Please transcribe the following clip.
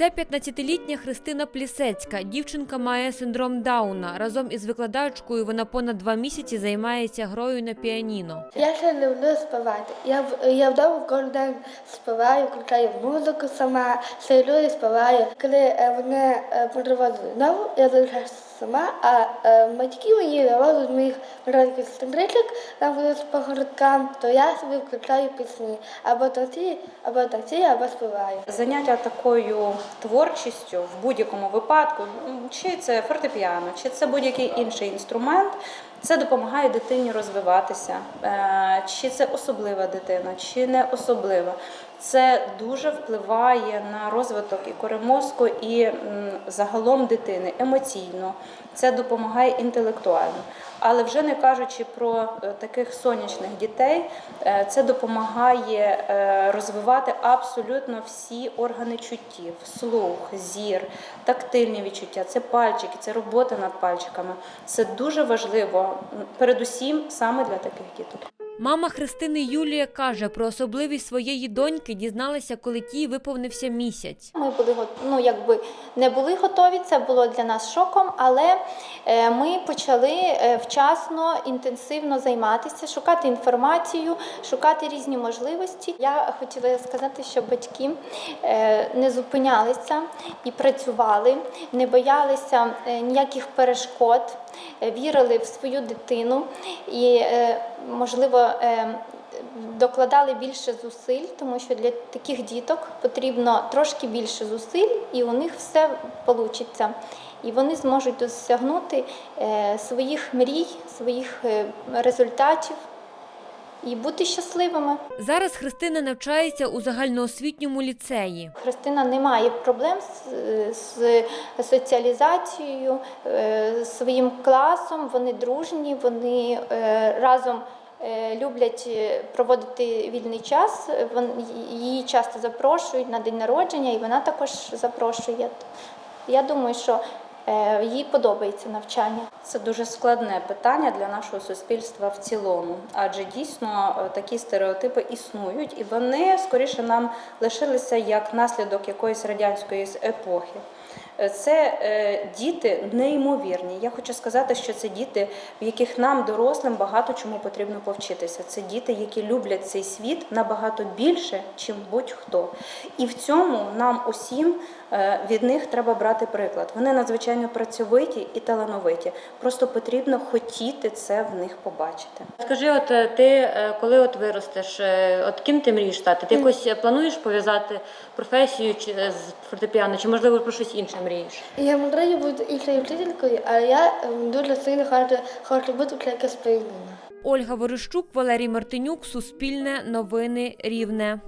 Це 15-літня Христина Плісецька. Дівчинка має синдром Дауна. Разом із викладачкою вона понад два місяці займається грою на піаніно. Я ще не люблю співати. Я, я вдома кожен день співаю, включаю музику сама, сиджу і співаю. Коли мене е, знову, я залишаюся сама, а е, батьки мені завозять моїх маленьких сестричок, там ходять по городкам, то я собі включаю пісні. Або танці, або танці, або співаю. Заняття такою творчістю в будь-якому випадку, чи це фортепіано, чи це будь-який інший інструмент, це допомагає дитині розвиватися. Е, Чи це особлива дитина, чи не особлива. Це дуже впливає на розвиток і кори мозку, і загалом дитини емоційно. Це допомагає інтелектуально. Але вже не кажучи про е, таких сонячних дітей, е, це допомагає розвивати абсолютно всі органи чуттів: слух, зір, тактильні відчуття, це пальчики, це робота над пальчиками. Це дуже важливо, передусім саме для таких діток. Мама Христини Юлія каже, про особливість своєї доньки дізналася, коли тій виповнився місяць. Ми були ну, якби не були готові, це було для нас шоком, але е, ми почали е, вчасно, інтенсивно займатися, шукати інформацію, шукати різні можливості. Я хотіла сказати, що батьки е, не зупинялися і працювали, не боялися ніяких перешкод, вірили в свою дитину і, можливо, е, докладали більше зусиль, тому що для таких діток потрібно трошки більше зусиль, і у них все вийде. І вони зможуть досягнути е, своїх мрій, своїх е, результатів і бути щасливими. Зараз Христина навчається у загальноосвітньому ліцеї. Христина не має проблем з, з соціалізацією, е, з своїм класом. Вони дружні, вони е, разом е, люблять е, проводити вільний час. Її часто запрошують на день народження, і вона також запрошує. Я думаю, що е, їй подобається навчання. Це дуже складне питання для нашого суспільства в цілому, адже дійсно е, такі стереотипи існують, і вони скоріше нам лишилися як наслідок якоїсь радянської епохи. Е, Це е, діти неймовірні. Я хочу сказати, що це діти, в яких нам, дорослим, багато чому потрібно повчитися. Це діти, які люблять цей світ набагато більше, чим будь-хто. І в цьому нам усім е, від них треба брати приклад. Вони надзвичайно працьовиті і талановиті. Просто потрібно хотіти це в них побачити. Скажи, от е, ти е, коли от виростеш, е, от ким ти мрієш стати? Ти якось плануєш пов'язати професію чи з фортепіано, чи можливо про щось інше мрієш? Я мрію бути іншою вчителькою, але я дуже сильно хочу, хочу бути з піаніно. Ольга Ворощук, Валерій Мартинюк, Суспільне, Новини Рівне.